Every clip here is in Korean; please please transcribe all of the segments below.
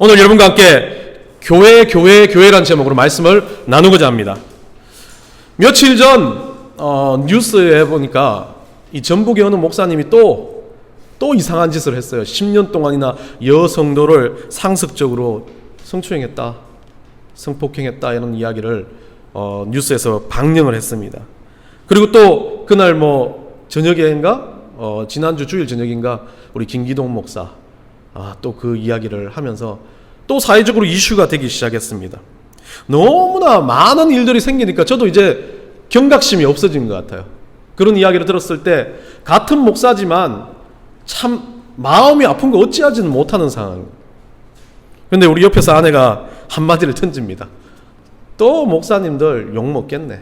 오늘 여러분과 함께 교회, 교회, 교회라는 제목으로 말씀을 나누고자 합니다. 며칠 전 어, 뉴스에 보니까 이 전북의 어느 목사님이 또, 또 이상한 짓을 했어요. 10년 동안이나 여성도를 상습적으로 성추행했다, 성폭행했다 이런 이야기를 어, 뉴스에서 방영을 했습니다. 그리고 또 그날 뭐 저녁에인가 어, 지난주 주일 저녁인가 우리 김기동 목사 아, 또 그 이야기를 하면서 또 사회적으로 이슈가 되기 시작했습니다. 너무나 많은 일들이 생기니까 저도 이제 경각심이 없어진 것 같아요. 그런 이야기를 들었을 때 같은 목사지만 참 마음이 아픈 거 어찌하지는 못하는 상황. 근데 우리 옆에서 아내가 한마디를 던집니다. 또 목사님들 욕 먹겠네.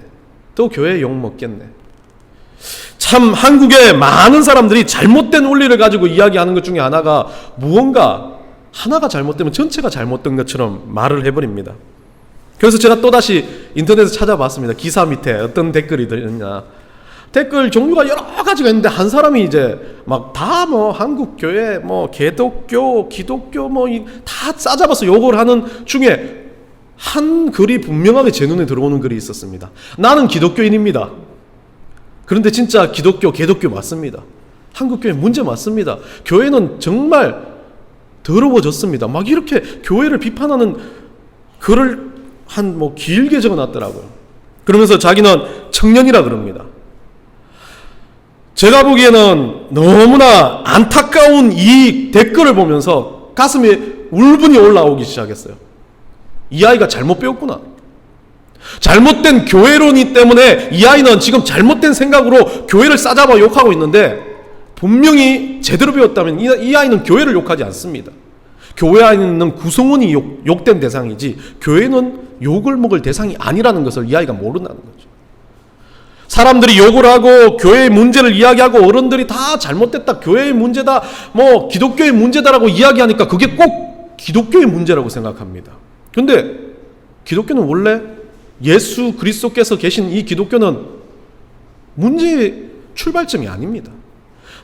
또 교회 욕 먹겠네. 참 한국의 많은 사람들이 잘못된 원리를 가지고 이야기하는 것 중에 하나가 무언가 하나가 잘못되면 전체가 잘못된 것처럼 말을 해버립니다. 그래서 제가 또다시 인터넷에 찾아봤습니다. 기사 밑에 어떤 댓글이 들었냐. 댓글 종류가 여러 가지가 있는데 한 사람이 이제 막 다 뭐 한국 교회 뭐 개독교 기독교 뭐 다 싸잡아서 욕을 하는 중에 한 글이 분명하게 제 눈에 들어오는 글이 있었습니다. 나는 기독교인입니다. 그런데 진짜 기독교, 개독교 맞습니다. 한국 교회 문제 맞습니다. 교회는 정말 더러워졌습니다. 막 이렇게 교회를 비판하는 글을 한 뭐 길게 적어 놨더라고요. 그러면서 자기는 청년이라 그럽니다. 제가 보기에는 너무나 안타까운 이 댓글을 보면서 가슴에 울분이 올라오기 시작했어요. 이 아이가 잘못 배웠구나. 잘못된 교회론이 때문에 이 아이는 지금 잘못된 생각으로 교회를 싸잡아 욕하고 있는데 분명히 제대로 배웠다면 이, 이 아이는 교회를 욕하지 않습니다. 교회 안에는 구성원이 욕, 욕된 대상이지 교회는 욕을 먹을 대상이 아니라는 것을 이 아이가 모른다는 거죠. 사람들이 욕을 하고 교회의 문제를 이야기하고 어른들이 다 잘못됐다, 교회의 문제다, 뭐 기독교의 문제다라고 이야기하니까 그게 꼭 기독교의 문제라고 생각합니다. 근데 기독교는 원래 예수 그리스도께서 계신 이 기독교는 문제의 출발점이 아닙니다.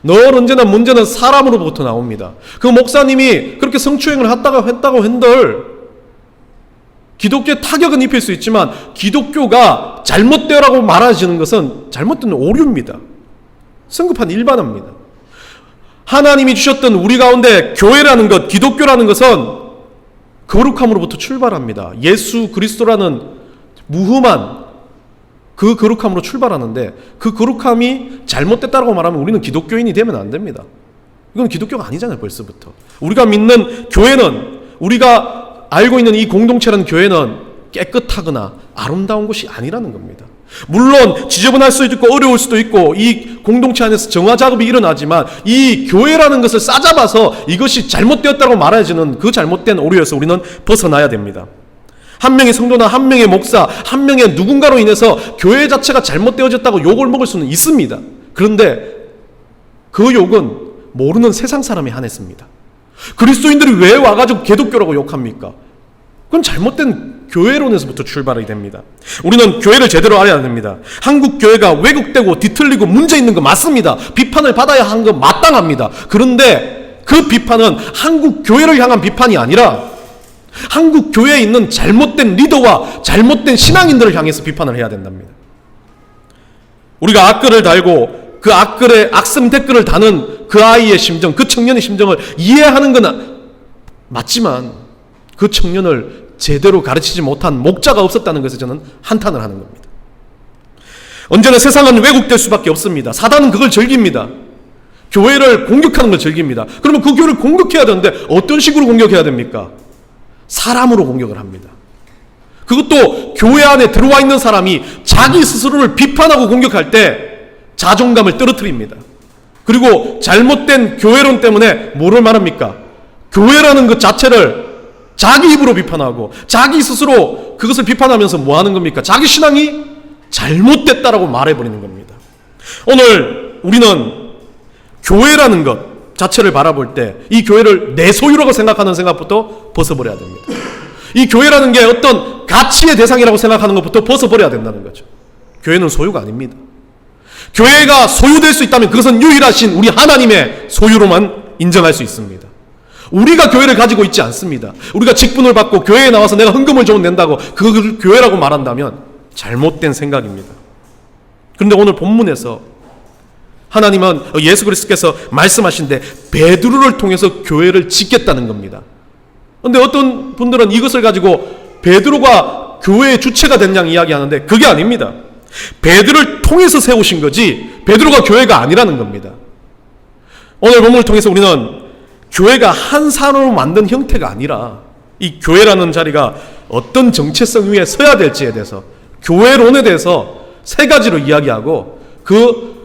늘 언제나 문제는 사람으로부터 나옵니다. 그 목사님이 그렇게 성추행을 했다가 했다고 한들 기독교에 타격은 입힐 수 있지만 기독교가 잘못되라고 말하시는 것은 잘못된 오류입니다. 성급한 일반화입니다. 하나님이 주셨던 우리 가운데 교회라는 것, 기독교라는 것은 거룩함으로부터 출발합니다. 예수 그리스도라는 무흠한 그 거룩함으로 출발하는데 그 거룩함이 잘못됐다고 말하면 우리는 기독교인이 되면 안 됩니다. 이건 기독교가 아니잖아요, 벌써부터. 우리가 믿는 교회는 우리가 알고 있는 이 공동체라는 교회는 깨끗하거나 아름다운 곳이 아니라는 겁니다. 물론 지저분할 수도 있고 어려울 수도 있고 이 공동체 안에서 정화 작업이 일어나지만 이 교회라는 것을 싸잡아서 이것이 잘못되었다고 말해주는 그 잘못된 오류에서 우리는 벗어나야 됩니다. 한 명의 성도나 한 명의 목사, 한 명의 누군가로 인해서 교회 자체가 잘못되어졌다고 욕을 먹을 수는 있습니다. 그런데 그 욕은 모르는 세상 사람이 한했습니다. 그리스도인들이 왜 와가지고 개독교라고 욕합니까? 그건 잘못된 교회론에서부터 출발이 됩니다. 우리는 교회를 제대로 알아야 됩니다. 한국 교회가 왜곡되고 뒤틀리고 문제 있는 거 맞습니다. 비판을 받아야 하는 건 마땅합니다. 그런데 그 비판은 한국 교회를 향한 비판이 아니라 한국 교회에 있는 잘못된 리더와 잘못된 신앙인들을 향해서 비판을 해야 된답니다. 우리가 악글을 달고 그 악글에 악성 댓글을 다는 그 아이의 심정, 그 청년의 심정을 이해하는 건 맞지만 그 청년을 제대로 가르치지 못한 목자가 없었다는 것에 저는 한탄을 하는 겁니다. 언제나 세상은 왜곡될 수밖에 없습니다. 사단은 그걸 즐깁니다. 교회를 공격하는 걸 즐깁니다. 그러면 그 교회를 공격해야 되는데 어떤 식으로 공격해야 됩니까? 사람으로 공격을 합니다. 그것도 교회 안에 들어와 있는 사람이 자기 스스로를 비판하고 공격할 때 자존감을 떨어뜨립니다. 그리고 잘못된 교회론 때문에 뭐를 말합니까? 교회라는 것 자체를 자기 입으로 비판하고 자기 스스로 그것을 비판하면서 뭐 하는 겁니까? 자기 신앙이 잘못됐다라고 말해버리는 겁니다. 오늘 우리는 교회라는 것 자체를 바라볼 때 이 교회를 내 소유라고 생각하는 생각부터 벗어버려야 됩니다. 이 교회라는 게 어떤 가치의 대상이라고 생각하는 것부터 벗어버려야 된다는 거죠. 교회는 소유가 아닙니다. 교회가 소유될 수 있다면 그것은 유일하신 우리 하나님의 소유로만 인정할 수 있습니다. 우리가 교회를 가지고 있지 않습니다. 우리가 직분을 받고 교회에 나와서 내가 헌금을 좀 낸다고 그걸 교회라고 말한다면 잘못된 생각입니다. 그런데 오늘 본문에서 하나님은 예수 그리스도께서 말씀하신데 베드로를 통해서 교회를 짓겠다는 겁니다. 그런데 어떤 분들은 이것을 가지고 베드로가 교회의 주체가 된 양 이야기하는데 그게 아닙니다. 베드로를 통해서 세우신 거지 베드로가 교회가 아니라는 겁니다. 오늘 본문을 통해서 우리는 교회가 한 사람으로 만든 형태가 아니라 이 교회라는 자리가 어떤 정체성 위에 서야 될지에 대해서 교회론에 대해서 세 가지로 이야기하고 그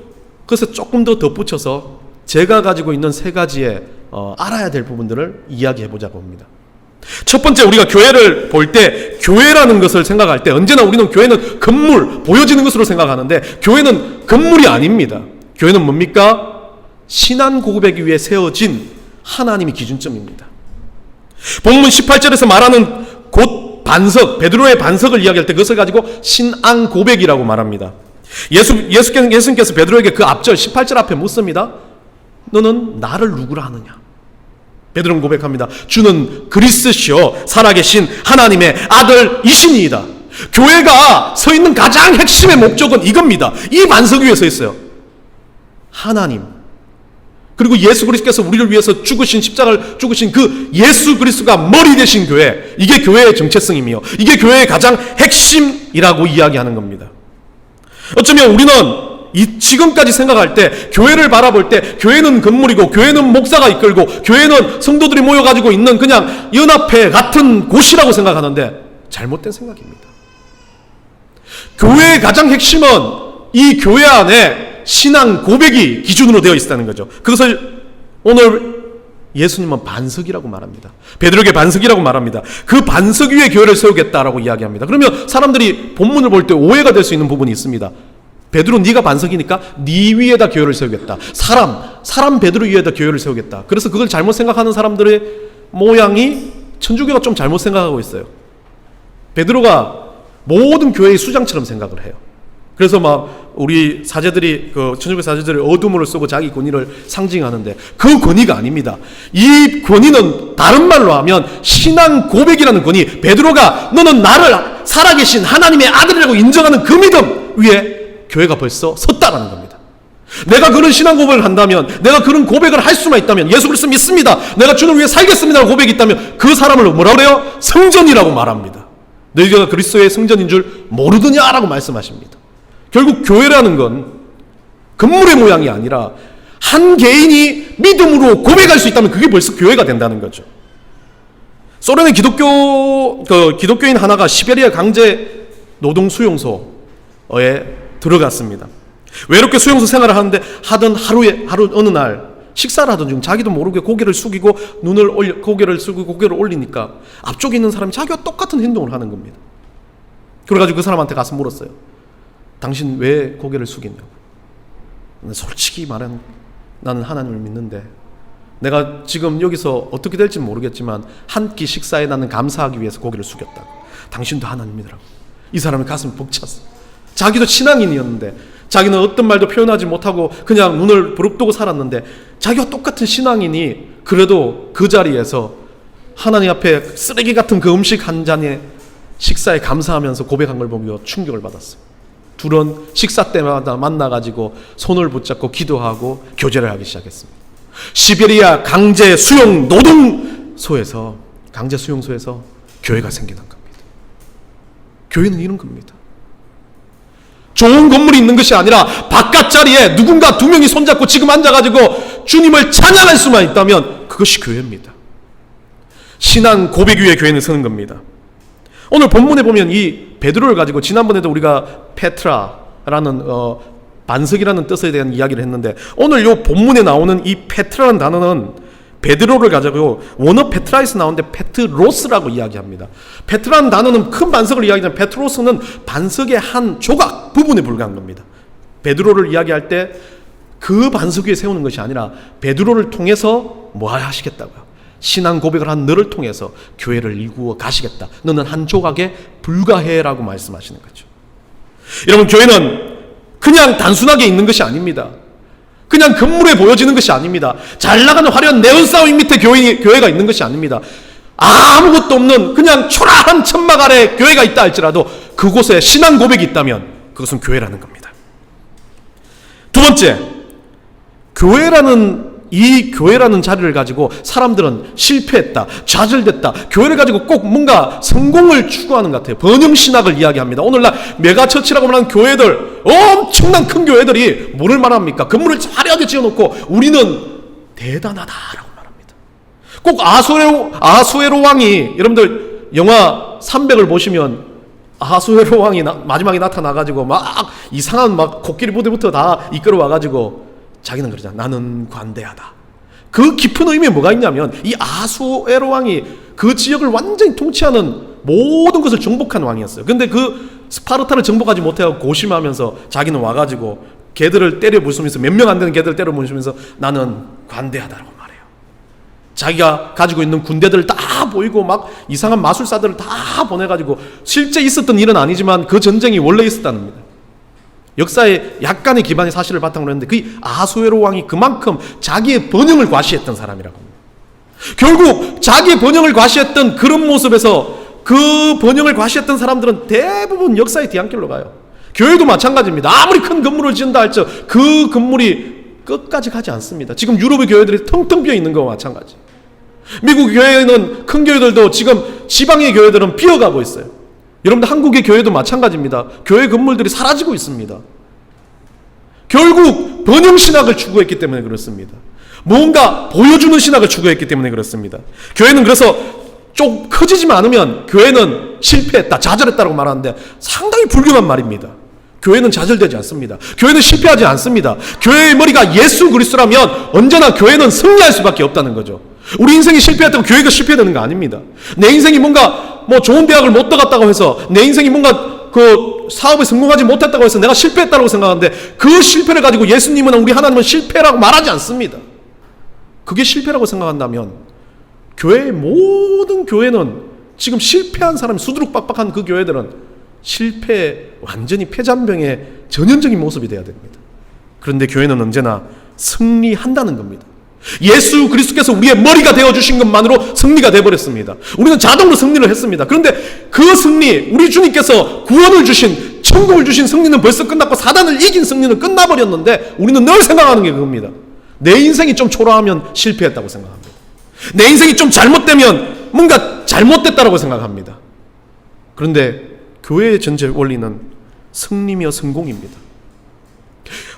그것에 조금 더 덧붙여서 제가 가지고 있는 세 가지의 어, 알아야 될 부분들을 이야기해 보자고 합니다. 첫 번째 우리가 교회를 볼 때 교회라는 것을 생각할 때 언제나 우리는 교회는 건물 보여지는 것으로 생각하는데 교회는 건물이 아닙니다. 교회는 뭡니까? 신앙 고백이 위해 세워진 하나님이 기준점입니다. 본문 18절에서 말하는 곧 반석 베드로의 반석을 이야기할 때 그것을 가지고 신앙 고백이라고 말합니다. 예수 예수께서 베드로에게 그 앞절 18절 앞에 묻습니다. 너는 나를 누구라 하느냐? 베드로는 고백합니다. 주는 그리스시요 살아계신 하나님의 아들이시니이다. 교회가 서 있는 가장 핵심의 목적은 이겁니다. 이 반석 위에 서 있어요. 하나님. 그리고 예수 그리스도께서 우리를 위해서 죽으신 십자가를 죽으신 그 예수 그리스도가 머리 되신 교회. 이게 교회의 정체성이며 이게 교회의 가장 핵심이라고 이야기하는 겁니다. 어쩌면 우리는 이 지금까지 생각할 때 교회를 바라볼 때 교회는 건물이고 교회는 목사가 이끌고 교회는 성도들이 모여 가지고 있는 그냥 연합회 같은 곳이라고 생각하는데 잘못된 생각입니다. 교회의 가장 핵심은 이 교회 안에 신앙 고백이 기준으로 되어 있다는 거죠. 그것을 오늘 예수님은 반석이라고 말합니다. 베드로에게 반석이라고 말합니다. 그 반석 위에 교회를 세우겠다라고 이야기합니다. 그러면 사람들이 본문을 볼 때 오해가 될 수 있는 부분이 있습니다. 베드로 네가 반석이니까 네 위에다 교회를 세우겠다. 사람 사람 베드로 위에다 교회를 세우겠다. 그래서 그걸 잘못 생각하는 사람들의 모양이 천주교가 좀 잘못 생각하고 있어요. 베드로가 모든 교회의 수장처럼 생각을 해요. 그래서 막 우리 사제들이 그 천주교 사제들이 어둠을 쓰고 자기 권위를 상징하는데 그 권위가 아닙니다. 이 권위는 다른 말로 하면 신앙 고백이라는 권위. 베드로가 너는 나를 살아계신 하나님의 아들이라고 인정하는 그 믿음 위에 교회가 벌써 섰다라는 겁니다. 내가 그런 신앙 고백을 한다면, 내가 그런 고백을 할 수만 있다면, 예수 그리스도 믿습니다. 내가 주를 위해 살겠습니다. 고백이 있다면 그 사람을 뭐라 그래요? 성전이라고 말합니다. 너희가 그리스도의 성전인 줄 모르느냐라고 말씀하십니다. 결국 교회라는 건 건물의 모양이 아니라 한 개인이 믿음으로 고백할 수 있다면 그게 벌써 교회가 된다는 거죠. 소련의 기독교 그 기독교인 하나가 시베리아 강제 노동 수용소에 들어갔습니다. 외롭게 수용소 생활을 하는데 하던 하루에 하루 어느 날 식사를 하던 중 자기도 모르게 고개를 숙이고 눈을 올려 고개를 숙이고 고개를 올리니까 앞쪽에 있는 사람이 자기와 똑같은 행동을 하는 겁니다. 그래가지고 그 사람한테 가서 물었어요. 당신 왜 고개를 숙이냐고. 솔직히 말하면 나는 하나님을 믿는데 내가 지금 여기서 어떻게 될지 모르겠지만 한 끼 식사에 나는 감사하기 위해서 고개를 숙였다고. 당신도 하나님 믿으라고. 이 사람의 가슴이 벅찼어. 자기도 신앙인이었는데 자기는 어떤 말도 표현하지 못하고 그냥 눈을 부릅뜨고 살았는데 자기와 똑같은 신앙인이 그래도 그 자리에서 하나님 앞에 쓰레기 같은 그 음식 한 잔에 식사에 감사하면서 고백한 걸 보며 충격을 받았어요. 둘은 식사 때마다 만나가지고 손을 붙잡고 기도하고 교제를 하기 시작했습니다. 시베리아 강제 수용 노동소에서 강제 수용소에서 교회가 생기는 겁니다. 교회는 이런 겁니다. 좋은 건물이 있는 것이 아니라 바깥 자리에 누군가 두 명이 손잡고 지금 앉아가지고 주님을 찬양할 수만 있다면 그것이 교회입니다. 신앙 고백 위에 교회는 서는 겁니다. 오늘 본문에 보면 이 베드로를 가지고 지난번에도 우리가 페트라라는 어, 반석이라는 뜻에 대한 이야기를 했는데 오늘 요 본문에 나오는 이 페트라는 단어는 베드로를 가지고 원어 페트라에서 나오는데 페트로스라고 이야기합니다. 페트라는 단어는 큰 반석을 이야기하는 페트로스는 반석의 한 조각 부분에 불과한 겁니다. 베드로를 이야기할 때 그 반석 위에 세우는 것이 아니라 베드로를 통해서 뭐 하시겠다고요? 신앙 고백을 한 너를 통해서 교회를 일구어 가시겠다. 너는 한 조각에 불과해라고 말씀하시는 거죠. 여러분 교회는 그냥 단순하게 있는 것이 아닙니다. 그냥 건물에 보여지는 것이 아닙니다. 잘 나가는 화려한 네온 사인 밑에 교회, 교회가 있는 것이 아닙니다. 아무것도 없는 그냥 초라한 천막 아래 교회가 있다 할지라도 그곳에 신앙 고백이 있다면 그것은 교회라는 겁니다. 두 번째, 교회라는 이 교회라는 자리를 가지고 사람들은 실패했다, 좌절됐다, 교회를 가지고 꼭 뭔가 성공을 추구하는 것 같아요. 번영신학을 이야기합니다. 오늘날 메가처치라고 말하는 교회들, 엄청난 큰 교회들이 뭐를 말합니까? 건물을 화려하게 지어놓고 우리는 대단하다라고 말합니다. 꼭 아수에로, 아수에로 왕이, 여러분들 영화 300을 보시면 아수에로 왕이 나- 마지막에 나타나가지고 막 이상한 막 코끼리 부대부터 다 이끌어 와가지고 자기는 그러잖아. 나는 관대하다. 그 깊은 의미에 뭐가 있냐면 이 아수에로 왕이 그 지역을 완전히 통치하는 모든 것을 정복한 왕이었어요. 근데 그 스파르타를 정복하지 못하고 고심하면서 자기는 와가지고 개들을 때려 부수면서 몇 명 안 되는 개들을 때려 부수면서 나는 관대하다라고 말해요. 자기가 가지고 있는 군대들을 다 보이고 막 이상한 마술사들을 다 보내가지고 실제 있었던 일은 아니지만 그 전쟁이 원래 있었다는 겁니다. 역사에 약간의 기반의 사실을 바탕으로 했는데 그 아수에로 왕이 그만큼 자기의 번영을 과시했던 사람이라고 합니다. 결국 자기의 번영을 과시했던 그런 모습에서 그 번영을 과시했던 사람들은 대부분 역사의 뒤안길로 가요. 교회도 마찬가지입니다. 아무리 큰 건물을 지은다 할지 그 건물이 끝까지 가지 않습니다. 지금 유럽의 교회들이 텅텅 비어 있는 거와 마찬가지. 미국 교회는 큰 교회들도 지금 지방의 교회들은 비어가고 있어요. 여러분들 한국의 교회도 마찬가지입니다. 교회 건물들이 사라지고 있습니다. 결국 번영 신학을 추구했기 때문에 그렇습니다. 뭔가 보여주는 신학을 추구했기 때문에 그렇습니다. 교회는 그래서 좀 커지지만 않으면 교회는 실패했다, 좌절했다고 말하는데 상당히 불균한 말입니다. 교회는 좌절되지 않습니다. 교회는 실패하지 않습니다. 교회의 머리가 예수 그리스도라면 언제나 교회는 승리할 수밖에 없다는 거죠. 우리 인생이 실패했다고 교회가 실패되는 거 아닙니다. 내 인생이 뭔가 뭐 좋은 대학을 못 들어갔다고 해서 내 인생이 뭔가 그 사업에 성공하지 못했다고 해서 내가 실패했다고 생각하는데 그 실패를 가지고 예수님은 우리 하나님은 실패라고 말하지 않습니다. 그게 실패라고 생각한다면 교회의 모든 교회는 지금 실패한 사람이 수두룩박박한 그 교회들은 실패 완전히 폐잔병의 전형적인 모습이 되어야 됩니다. 그런데 교회는 언제나 승리한다는 겁니다. 예수 그리스도께서 우리의 머리가 되어 주신 것만으로 승리가 돼 버렸습니다. 우리는 자동으로 승리를 했습니다. 그런데 그 승리, 우리 주님께서 구원을 주신 천국을 주신 승리는 벌써 끝났고 사단을 이긴 승리는 끝나 버렸는데 우리는 늘 생각하는 게 그겁니다. 내 인생이 좀 초라하면 실패했다고 생각합니다. 내 인생이 좀 잘못되면 뭔가 잘못됐다라고 생각합니다. 그런데 교회의 전체 원리는 승리며 성공입니다.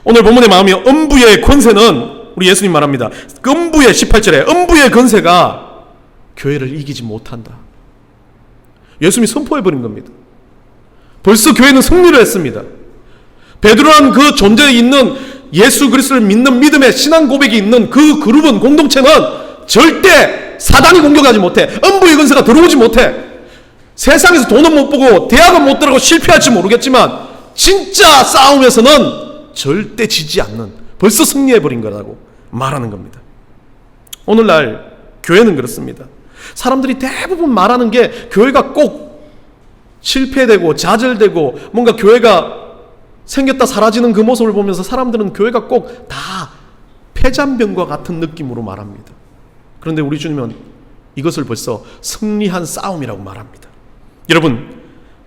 오늘 본문의 마음이 음부의 권세는 우리 예수님 말합니다. 그 음부의 18절에 음부의 권세가 교회를 이기지 못한다. 예수님이 선포해 버린 겁니다. 벌써 교회는 승리를 했습니다. 베드로란 그 존재에 있는 예수 그리스도를 믿는 믿음의 신앙 고백이 있는 그 그룹은 공동체는 절대 사단이 공격하지 못해. 음부의 권세가 들어오지 못해. 세상에서 돈은 못 보고 대학은 못 들어가고 실패할지 모르겠지만 진짜 싸움에서는 절대 지지 않는 벌써 승리해 버린 거라고 말하는 겁니다. 오늘날 교회는 그렇습니다. 사람들이 대부분 말하는 게 교회가 꼭 실패되고 좌절되고 뭔가 교회가 생겼다 사라지는 그 모습을 보면서 사람들은 교회가 꼭다 폐잔병과 같은 느낌으로 말합니다. 그런데 우리 주님은 이것을 벌써 승리한 싸움이라고 말합니다. 여러분,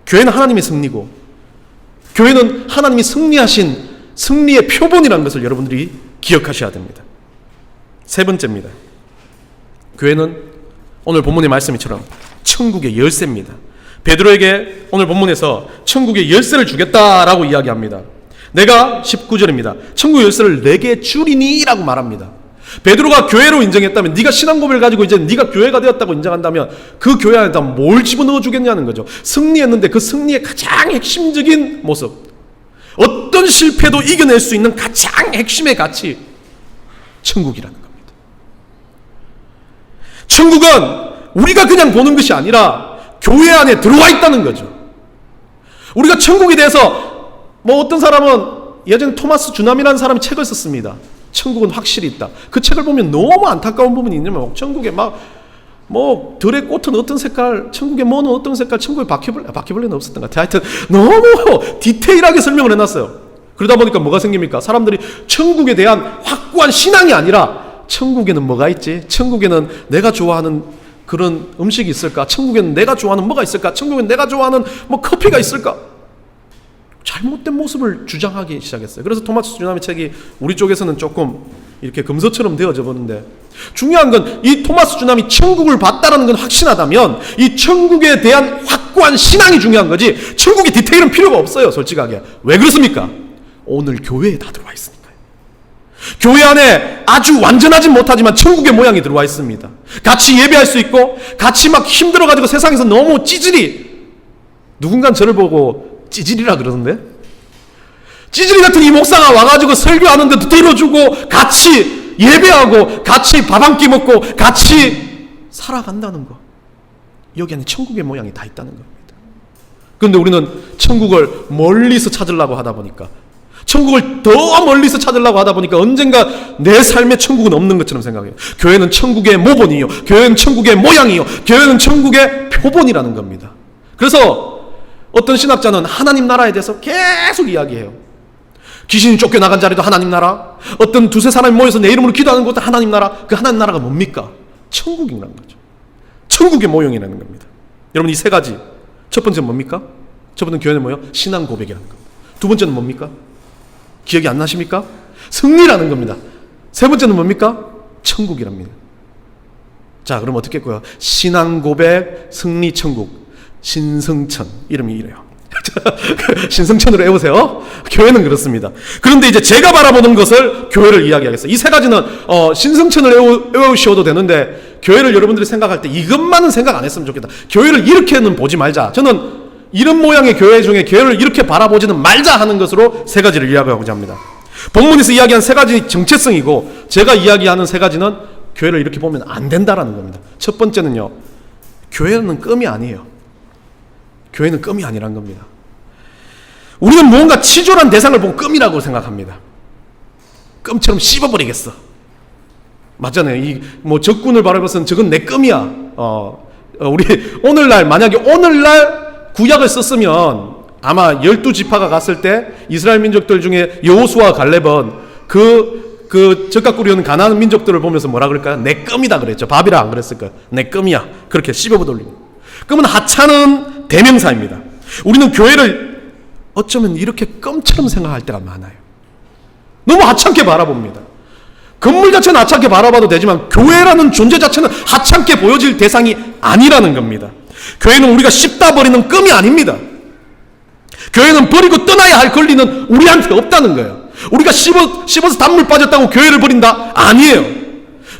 교회는 하나님의 승리고, 교회는 하나님이 승리하신 승리의 표본이라는 것을 여러분들이 기억하셔야 됩니다. 세 번째입니다. 교회는 오늘 본문의 말씀처럼 천국의 열쇠입니다. 베드로에게 오늘 본문에서 천국의 열쇠를 주겠다라고 이야기합니다. 내가 19절입니다. 천국 열쇠를 내게 주리니라고 말합니다. 베드로가 교회로 인정했다면 네가 신앙 고백을 가지고 이제 네가 교회가 되었다고 인정한다면 그 교회 안에다 뭘 집어넣어 주겠냐는 거죠. 승리했는데 그 승리의 가장 핵심적인 모습. 어떤 실패도 이겨낼 수 있는 가장 핵심의 가치 천국이라는. 천국은 우리가 그냥 보는 것이 아니라 교회 안에 들어와 있다는 거죠. 우리가 천국에 대해서 뭐 어떤 사람은 예전에 토마스 주남이라는 사람이 책을 썼습니다. 천국은 확실히 있다. 그 책을 보면 너무 안타까운 부분이 있냐면 천국에 막 뭐 들의 꽃은 어떤 색깔, 천국의 뭐는 어떤 색깔, 천국에 바퀴벌레, 바퀴벌레는 없었던 것 같아요. 하여튼 너무 디테일하게 설명을 해놨어요. 그러다 보니까 뭐가 생깁니까? 사람들이 천국에 대한 확고한 신앙이 아니라 천국에는 뭐가 있지? 천국에는 내가 좋아하는 그런 음식이 있을까? 천국에는 내가 좋아하는 뭐가 있을까? 천국에는 내가 좋아하는 뭐 커피가 있을까? 잘못된 모습을 주장하기 시작했어요. 그래서 토마스 주남의 책이 우리 쪽에서는 조금 이렇게 금서처럼 되어져 버는데 중요한 건 이 토마스 주남이 천국을 봤다라는 건 확신하다면 이 천국에 대한 확고한 신앙이 중요한 거지 천국의 디테일은 필요가 없어요. 솔직하게. 왜 그렇습니까? 오늘 교회에 다 들어와 있으니까요. 교회 안에 아주 완전하진 못하지만 천국의 모양이 들어와 있습니다. 같이 예배할 수 있고 같이 막 힘들어가지고 세상에서 너무 찌질이 누군가 저를 보고 찌질이라 그러던데 찌질이 같은 이 목사가 와가지고 설교하는데도 들어주고 같이 예배하고 같이 밥 한 끼 먹고 같이 살아간다는 거 여기 안에 천국의 모양이 다 있다는 겁니다. 그런데 우리는 천국을 멀리서 찾으려고 하다 보니까 천국을 더 멀리서 찾으려고 하다 보니까 언젠가 내 삶의 천국은 없는 것처럼 생각해요. 교회는 천국의 모본이요. 교회는 천국의 모양이요. 교회는 천국의 표본이라는 겁니다. 그래서 어떤 신학자는 하나님 나라에 대해서 계속 이야기해요. 귀신이 쫓겨나간 자리도 하나님 나라, 어떤 두세 사람이 모여서 내 이름으로 기도하는 것도 하나님 나라, 그 하나님 나라가 뭡니까? 천국이라는 거죠. 천국의 모형이라는 겁니다. 여러분 이 세 가지. 첫 번째는 뭡니까? 첫 번째는 교회는 뭐예요? 신앙 고백이라는 겁니다. 두 번째는 뭡니까? 기억이 안 나십니까? 승리라는 겁니다. 세 번째는 뭡니까? 천국이랍니다. 자, 그럼 어떻게 했고요? 신앙 고백, 승리 천국, 신성천 이름이 이래요. 신성천으로 해보세요. 교회는 그렇습니다. 그런데 이제 제가 바라보는 것을 교회를 이야기하겠어요. 이 세 가지는 어, 신성천을 외우, 외우셔도 되는데 교회를 여러분들이 생각할 때 이것만은 생각 안 했으면 좋겠다. 교회를 이렇게는 보지 말자. 저는 이런 모양의 교회 중에 교회를 이렇게 바라보지는 말자 하는 것으로 세 가지를 이야기하고자 합니다. 본문에서 이야기한 세 가지 정체성이고 제가 이야기하는 세 가지는 교회를 이렇게 보면 안 된다라는 겁니다. 첫 번째는요. 교회는 껌이 아니에요. 교회는 껌이 아니란 겁니다. 우리는 무언가 치졸한 대상을 보고 껌이라고 생각합니다. 껌처럼 씹어버리겠어. 맞잖아요. 이 뭐 적군을 바라봐서는 저건 내 껌이야. 어, 어, 우리 오늘날 만약에 오늘날 구약을 썼으면 아마 열두 지파가 갔을 때 이스라엘 민족들 중에 여호수아 갈렙은 그, 그 적각 꾸리는 가나안 민족들을 보면서 뭐라 그럴까요? 내 껌이다 그랬죠. 밥이라 안 그랬을까요? 내 껌이야. 그렇게 씹어버리고. 그러면 하찮은 대명사입니다. 우리는 교회를 어쩌면 이렇게 껌처럼 생각할 때가 많아요. 너무 하찮게 바라봅니다. 건물 자체는 하찮게 바라봐도 되지만 교회라는 존재 자체는 하찮게 보여질 대상이 아니라는 겁니다. 교회는 우리가 씹다 버리는 껌이 아닙니다. 교회는 버리고 떠나야 할 권리는 우리한테 없다는 거예요. 우리가 씹어, 씹어서 단물 빠졌다고 교회를 버린다? 아니에요.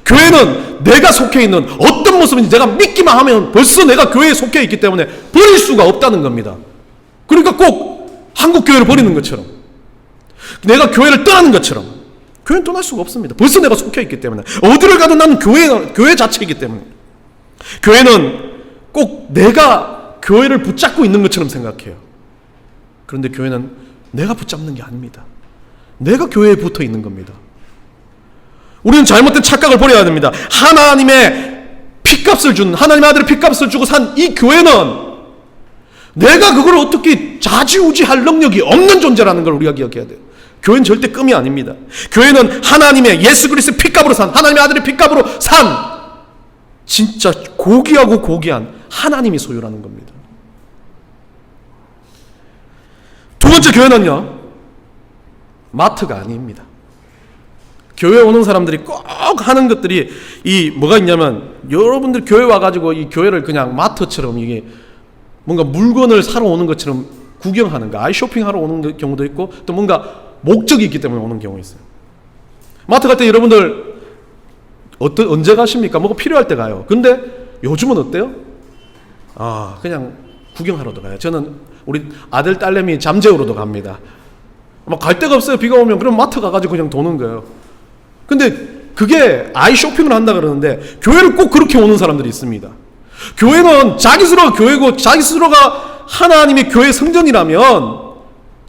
교회는 내가 속해 있는 어떤 모습인지 내가 믿기만 하면 벌써 내가 교회에 속해 있기 때문에 버릴 수가 없다는 겁니다. 그러니까 꼭 한국 교회를 버리는 것처럼 내가 교회를 떠나는 것처럼 교회는 떠날 수가 없습니다. 벌써 내가 속해 있기 때문에 어디를 가도 나는 교회 교회 자체이기 때문에 교회는 꼭 내가 교회를 붙잡고 있는 것처럼 생각해요. 그런데 교회는 내가 붙잡는 게 아닙니다. 내가 교회에 붙어 있는 겁니다. 우리는 잘못된 착각을 버려야 됩니다. 하나님의 핏값을 준 하나님의 아들의 핏값을 주고 산 이 교회는 내가 그걸 어떻게 좌지우지할 능력이 없는 존재라는 걸 우리가 기억해야 돼요. 교회는 절대 끔이 아닙니다. 교회는 하나님의 예수 그리스도의 핏값으로 산 하나님의 아들의 핏값으로 산 진짜 고귀하고 고귀한 하나님이 소유라는 겁니다. 두 번째 교회는요. 마트가 아닙니다. 교회 오는 사람들이 꼭 하는 것들이 이 뭐가 있냐면 여러분들 교회 와가지고 이 교회를 그냥 마트처럼 이게 뭔가 물건을 사러 오는 것처럼 구경하는 거, 아이 쇼핑하러 오는 경우도 있고 또 뭔가 목적이 있기 때문에 오는 경우 있어요. 마트 갈 때 여러분들 어떤 언제 가십니까? 뭐가 필요할 때 가요. 근데 요즘은 어때요? 아 그냥 구경하러도 가요. 저는 우리 아들 딸내미 잠재우러도 갑니다. 막갈 데가 없어요. 비가 오면 그럼 마트 가가지고 그냥 도는 거예요. 근데 그게 아이 쇼핑을 한다 그러는데 교회를 꼭 그렇게 오는 사람들이 있습니다. 교회는 자기 스스로가 교회고 자기 스스로가 하나님의 교회 성전이라면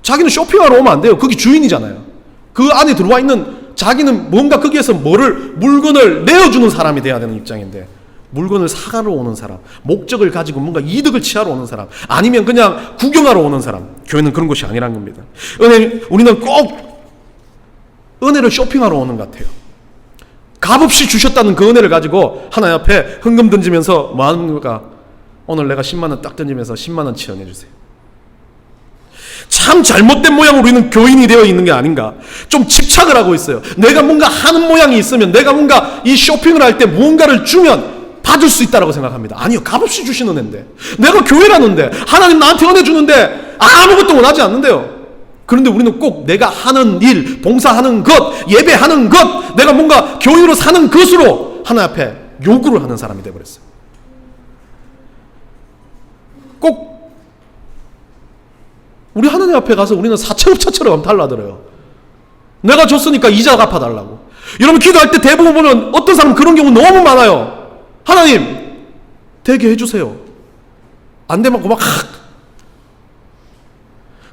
자기는 쇼핑하러 오면 안 돼요. 거기 주인이잖아요. 그 안에 들어와 있는 자기는 뭔가 거기에서 뭐를 물건을 내어주는 사람이 돼야 되는 입장인데 물건을 사가러 오는 사람, 목적을 가지고 뭔가 이득을 취하러 오는 사람, 아니면 그냥 구경하러 오는 사람. 교회는 그런 곳이 아니라는 겁니다. 은혜, 우리는 꼭 은혜를 쇼핑하러 오는 것 같아요. 값없이 주셨다는 그 은혜를 가지고 하나님 앞에 흥금 던지면서 뭐 하는 걸까? 오늘 내가 10만 원 딱 던지면서 10만 원 치원해 주세요. 참 잘못된 모양으로 우리는 교인이 되어 있는 게 아닌가. 좀 집착을 하고 있어요. 내가 뭔가 하는 모양이 있으면 내가 뭔가 이 쇼핑을 할 때 무언가를 주면 받을 수 있다라고 생각합니다. 아니요. 값없이 주시는 은혜인데. 내가 교회라는데 하나님 나한테 은혜 주는데 아무것도 원하지 않는데요. 그런데 우리는 꼭 내가 하는 일, 봉사하는 것, 예배하는 것, 내가 뭔가 교인으로 사는 것으로 하나님 앞에 요구를 하는 사람이 되어버렸어요. 꼭 우리 하나님 앞에 가서 우리는 사채업자처럼 엄탈나들어요. 내가 줬으니까 이자 갚아달라고. 여러분 기도할 때 대부분 보면 어떤 사람 그런 경우 너무 많아요. 하나님 되게 해주세요. 안 되면 고막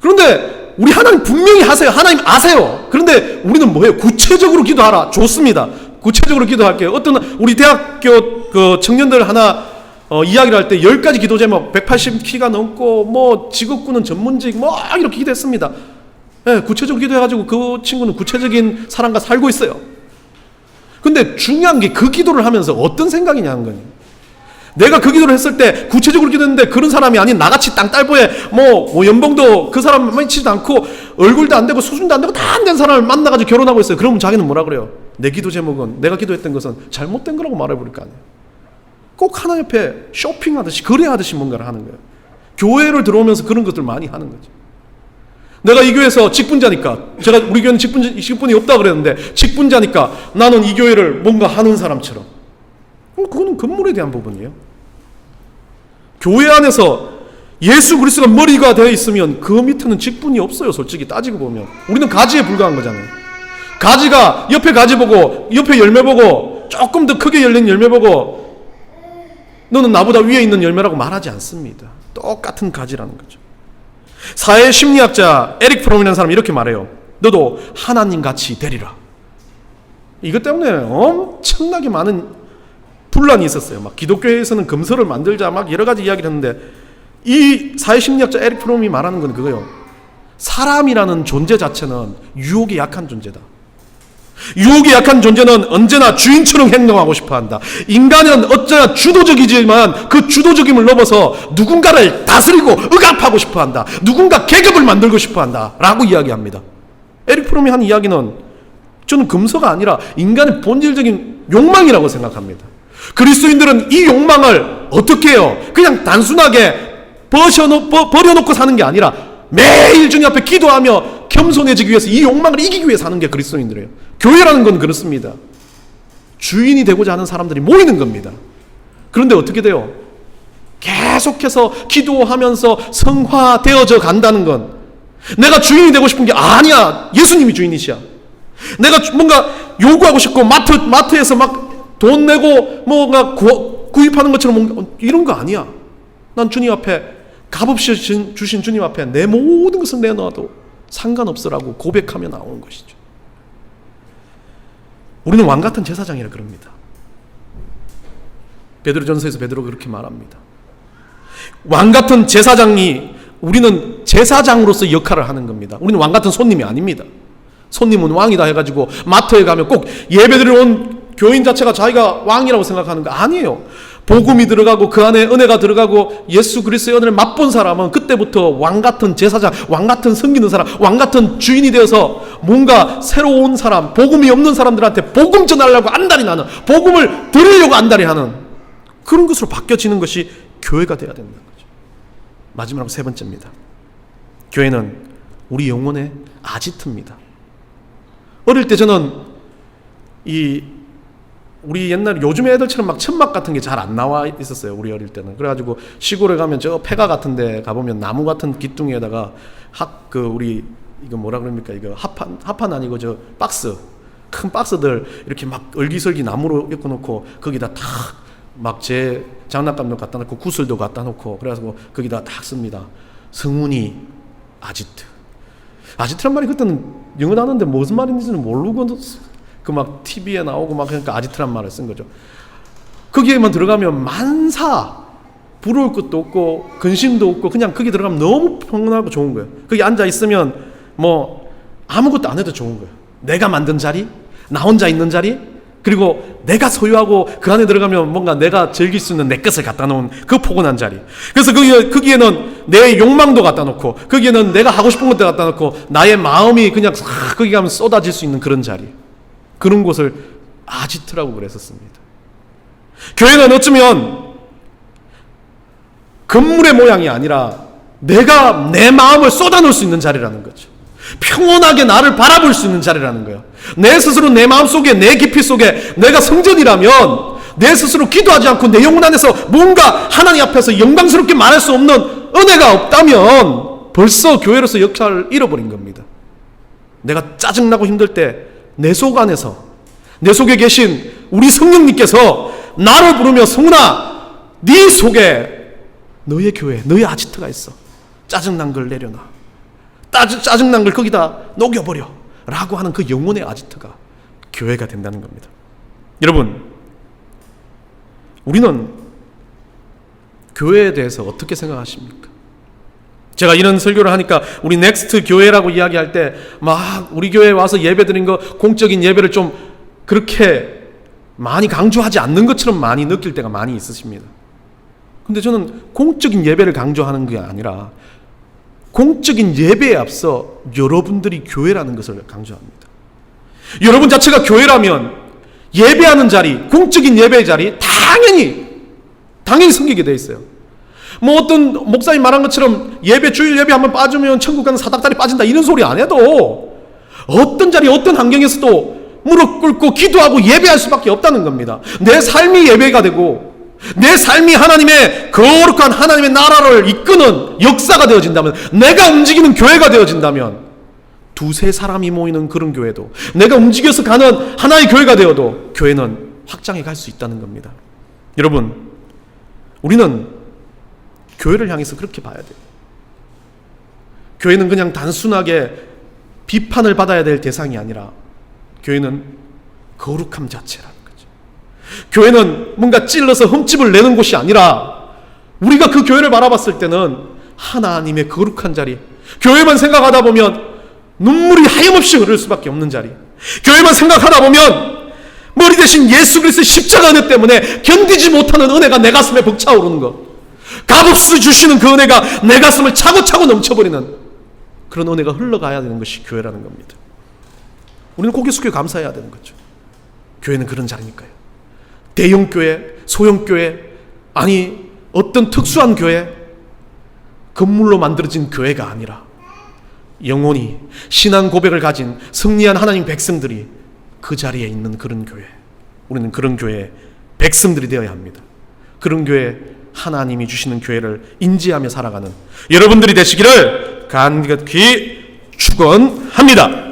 그런데 우리 하나님 분명히 하세요. 하나님 아세요. 그런데 우리는 뭐예요? 구체적으로 기도하라. 좋습니다. 구체적으로 기도할게요. 어떤 우리 대학교 그 청년들 하나 어, 이야기를 할 때 10가지 기도 제목 180키가 넘고 뭐 직업군은 전문직 뭐 이렇게 기도했습니다. 예, 구체적으로 기도해가지고 그 친구는 구체적인 사람과 살고 있어요. 근데 중요한 게 그 기도를 하면서 어떤 생각이냐는 거예요. 내가 그 기도를 했을 때 구체적으로 기도했는데 그런 사람이 아닌 나같이 땅딸보에 뭐, 뭐 연봉도 그 사람 많지도 않고 얼굴도 안 되고 수준도 안 되고 다 안 된 사람을 만나가지고 결혼하고 있어요. 그러면 자기는 뭐라 그래요? 내 기도 제목은 내가 기도했던 것은 잘못된 거라고 말해버릴 거 아니에요. 꼭 하나 옆에 쇼핑하듯이 거래하듯이 뭔가를 하는 거예요. 교회를 들어오면서 그런 것들 많이 하는 거죠. 내가 이 교회에서 직분자니까 제가 우리 교회는 직분 직분이 없다 그랬는데 직분자니까 나는 이 교회를 뭔가 하는 사람처럼 어, 그거는 건물에 대한 부분이에요. 교회 안에서 예수 그리스도가 머리가 되어 있으면 그 밑에는 직분이 없어요. 솔직히 따지고 보면 우리는 가지에 불과한 거잖아요. 가지가 옆에 가지 보고 옆에 열매 보고 조금 더 크게 열린 열매 보고 너는 나보다 위에 있는 열매라고 말하지 않습니다. 똑같은 가지라는 거죠. 사회 심리학자 에릭 프롬이라는 사람이 이렇게 말해요. 너도 하나님 같이 되리라. 이것 때문에 엄청나게 많은 분란이 있었어요. 막 기독교에서는 금서를 만들자 막 여러 가지 이야기를 했는데 이 사회 심리학자 에릭 프롬이 말하는 건 그거예요. 사람이라는 존재 자체는 유혹에 약한 존재다. 유혹이 약한 존재는 언제나 주인처럼 행동하고 싶어 한다. 인간은 어쩌나 주도적이지만 그 주도적임을 넘어서 누군가를 다스리고 억압하고 싶어 한다. 누군가 계급을 만들고 싶어 한다. 라고 이야기합니다. 에릭 프롬이 한 이야기는 저는 금서가 아니라 인간의 본질적인 욕망이라고 생각합니다. 그리스도인들은 이 욕망을 어떻게 해요? 그냥 단순하게 버셔놓, 버, 버려놓고 사는 게 아니라 매일 주님 앞에 기도하며 겸손해지기 위해서 이 욕망을 이기기 위해 사는 게 그리스도인들이에요. 교회라는 건 그렇습니다. 주인이 되고자 하는 사람들이 모이는 겁니다. 그런데 어떻게 돼요? 계속해서 기도하면서 성화되어져 간다는 건 내가 주인이 되고 싶은 게 아니야. 예수님이 주인이시야. 내가 뭔가 요구하고 싶고 마트 마트에서 막 돈 내고 뭔가 구, 구입하는 것처럼 이런 거 아니야. 난 주님 앞에 값없이 주신 주님 앞에 내 모든 것을 내놔도 상관없으라고 고백하며 나오는 것이죠. 우리는 왕 같은 제사장이라 그럽니다. 베드로전서에서 베드로 그렇게 말합니다. 왕 같은 제사장이 우리는 제사장으로서 역할을 하는 겁니다. 우리는 왕 같은 손님이 아닙니다. 손님은 왕이다 해가지고 마트에 가면 꼭 예배드리러 온 교인 자체가 자기가 왕이라고 생각하는 거 아니에요. 복음이 들어가고 그 안에 은혜가 들어가고 예수 그리스도의 은혜를 맛본 사람은 그때부터 왕 같은 제사장, 왕 같은 섬기는 사람, 왕 같은 주인이 되어서 뭔가 새로운 사람, 복음이 없는 사람들한테 복음 전하려고 안달이 나는, 복음을 들으려고 안달이 하는 그런 것으로 바뀌어지는 것이 교회가 돼야 된다는 거죠. 마지막으로 세 번째입니다. 교회는 우리 영혼의 아지트입니다. 어릴 때 저는 이 우리 옛날 요즘 애들처럼 막 천막 같은 게 잘 안 나와 있었어요. 우리 어릴 때는. 그래가지고 시골에 가면 저 폐가 같은데 가보면 나무 같은 기둥에다가 학 그 우리 이거 뭐라 그럽니까 이거 합판 합판 아니고 저 박스 큰 박스들 이렇게 막 얼기설기 나무로 엮어놓고 거기다 탁 막 제 장난감도 갖다 놓고 구슬도 갖다 놓고 그래가지고 거기다 딱 씁니다. 성운이 아지트. 아지트란 말이 그때는 영어 나는데 무슨 말인지는 모르고 그 막 TV에 나오고 막 그러니까 아지트란 말을 쓴 거죠. 거기에만 들어가면 만사 부러울 것도 없고 근심도 없고 그냥 거기 들어가면 너무 평온하고 좋은 거예요. 거기 앉아 있으면 뭐 아무것도 안 해도 좋은 거예요. 내가 만든 자리, 나 혼자 있는 자리, 그리고 내가 소유하고 그 안에 들어가면 뭔가 내가 즐길 수 있는 내 것을 갖다 놓은 그 포근한 자리. 그래서 거기, 거기에는 내 욕망도 갖다 놓고, 거기에는 내가 하고 싶은 것도 갖다 놓고, 나의 마음이 그냥 싹 거기 가면 쏟아질 수 있는 그런 자리. 그런 곳을 아지트라고 그랬었습니다. 교회는 어쩌면 건물의 모양이 아니라 내가 내 마음을 쏟아놓을 수 있는 자리라는 거죠. 평온하게 나를 바라볼 수 있는 자리라는 거예요. 내 스스로 내 마음 속에, 내 깊이 속에 내가 성전이라면 내 스스로 기도하지 않고 내 영혼 안에서 뭔가 하나님 앞에서 영광스럽게 말할 수 없는 은혜가 없다면 벌써 교회로서 역할을 잃어버린 겁니다. 내가 짜증나고 힘들 때 내 속 안에서 내 속에 계신 우리 성령님께서 나를 부르며 성훈아 네 속에 너의 교회 너의 아지트가 있어. 짜증난 걸 내려놔. 짜증, 짜증난 걸 거기다 녹여버려. 라고 하는 그 영혼의 아지트가 교회가 된다는 겁니다. 여러분 우리는 교회에 대해서 어떻게 생각하십니까? 제가 이런 설교를 하니까 우리 넥스트 교회라고 이야기할 때 막 우리 교회에 와서 예배 드린 거 공적인 예배를 좀 그렇게 많이 강조하지 않는 것처럼 많이 느낄 때가 많이 있으십니다. 근데 저는 공적인 예배를 강조하는 게 아니라 공적인 예배에 앞서 여러분들이 교회라는 것을 강조합니다. 여러분 자체가 교회라면 예배하는 자리, 공적인 예배의 자리 당연히 당연히 섬기게 돼 있어요. 뭐 어떤 목사님 말한 것처럼 예배 주일 예배 한번 빠지면 천국 가는 사닥다리 빠진다 이런 소리 안 해도 어떤 자리 어떤 환경에서도 무릎 꿇고 기도하고 예배할 수밖에 없다는 겁니다. 내 삶이 예배가 되고 내 삶이 하나님의 거룩한 하나님의 나라를 이끄는 역사가 되어진다면 내가 움직이는 교회가 되어진다면 두세 사람이 모이는 그런 교회도 내가 움직여서 가는 하나의 교회가 되어도 교회는 확장해 갈 수 있다는 겁니다. 여러분 우리는 교회를 향해서 그렇게 봐야 돼요. 교회는 그냥 단순하게 비판을 받아야 될 대상이 아니라 교회는 거룩함 자체라는 거죠. 교회는 뭔가 찔러서 흠집을 내는 곳이 아니라 우리가 그 교회를 바라봤을 때는 하나님의 거룩한 자리. 교회만 생각하다 보면 눈물이 하염없이 흐를 수밖에 없는 자리. 교회만 생각하다 보면 머리 대신 예수 그리스도의 십자가 은혜 때문에 견디지 못하는 은혜가 내 가슴에 벅차오르는 것. 값없이 주시는 그 은혜가 내 가슴을 차고차고 넘쳐버리는 그런 은혜가 흘러가야 되는 것이 교회라는 겁니다. 우리는 고개 숙여 감사해야 되는 거죠. 교회는 그런 자리니까요. 대형 교회, 소형 교회, 아니 어떤 특수한 교회, 건물로 만들어진 교회가 아니라 영혼이 신앙 고백을 가진 승리한 하나님 백성들이 그 자리에 있는 그런 교회. 우리는 그런 교회 백성들이 되어야 합니다. 그런 교회 하나님이 주시는 교회를 인지하며 살아가는 여러분들이 되시기를 간곡히 축원합니다.